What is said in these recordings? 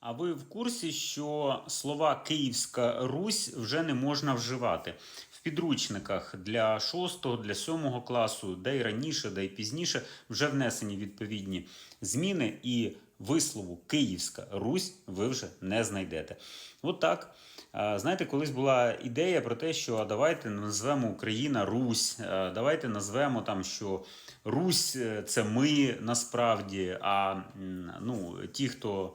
А ви в курсі, що слова Київська Русь вже не можна вживати в підручниках для 6, для 7 класу, де й раніше, де й пізніше вже внесені відповідні зміни, і вислову Київська Русь ви вже не знайдете. От так. Знаєте, колись була ідея про те, що давайте назвемо Україна Русь, давайте назвемо там, що Русь е, це ми насправді. А ну, ті, хто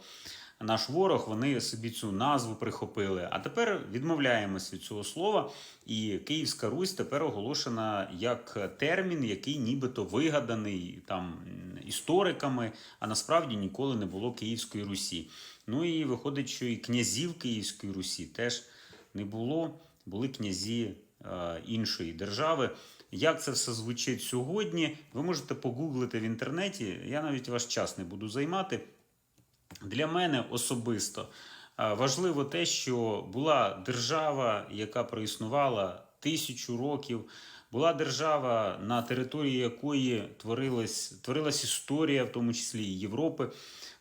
наш ворог, вони собі цю назву прихопили. А тепер відмовляємось від цього слова. І Київська Русь тепер оголошена як термін, який нібито вигаданий там істориками, а насправді ніколи не було Київської Русі. Ну і виходить, що і князів Київської Русі теж не було, були князі е, іншої держави. Як це все звучить сьогодні? Ви можете погуглити в інтернеті. Я навіть ваш час не буду займати. Для мене особисто е, важливо те, що була держава, яка проіснувала тисячу років, була держава, на території якої творилась, творилась історія, в тому числі і Європи.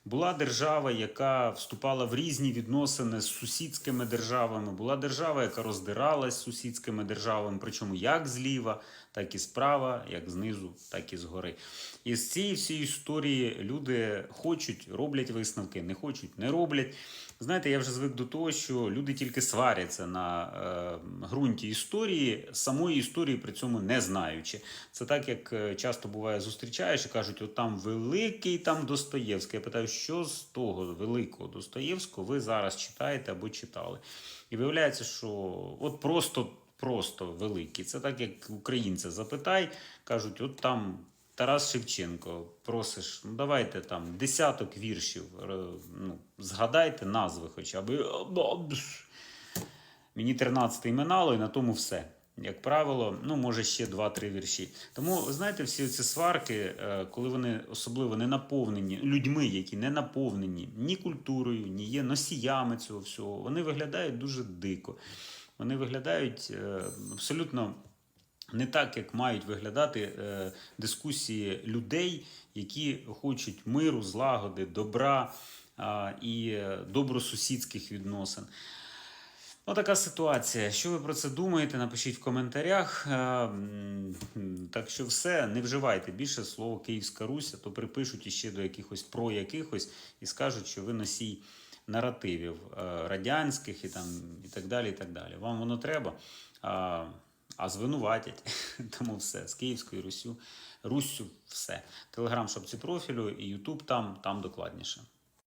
Була держава, яка вступала в різні відносини з сусідськими державами. Була держава, яка роздиралась з сусідськими державами, причому як зліва, так і справа, як знизу, так і згори. І з цієї всієї історії люди хочуть, роблять висновки, не хочуть, не роблять. Знаєте, я вже звик до того, що люди тільки сваряться на е, ґрунті історії, самої історії при цьому не знаючи. Це так, як е, часто буває, зустрічаєш і кажуть, от там великий там Достоєвський. Я питаю, що з того великого Достоєвського ви зараз читаєте або читали? І виявляється, що от просто. Просто великий. Це так, як українця запитай, кажуть, от там Тарас Шевченко, просиш, ну давайте там десяток віршів, е, ну, згадайте назви хоча б. Мені 13 минало, і на тому все. Як правило, ну може ще 2-3 вірші. Тому знаєте, всі ці сварки, е, коли вони особливо не наповнені людьми, які не наповнені ні культурою, ні є носіями цього всього, вони виглядають дуже дико. Вони виглядають е, абсолютно не так, як мають виглядати е, дискусії людей, які хочуть миру, злагоди, добра і добросусідських відносин. Ну, така ситуація. Що ви про це думаєте? Напишіть в коментарях. Е, Так що все, не вживайте більше слово Київська Русь, а то припишуть іще до якихось про якихось і скажуть, що ви носій наративів е, радянських і там і так далі. і так далі. Вам воно треба. А, а звинуватять. Тому все. З Київською Руссю, Руссю все. Телеграм шапці профілю і Ютуб там, там докладніше.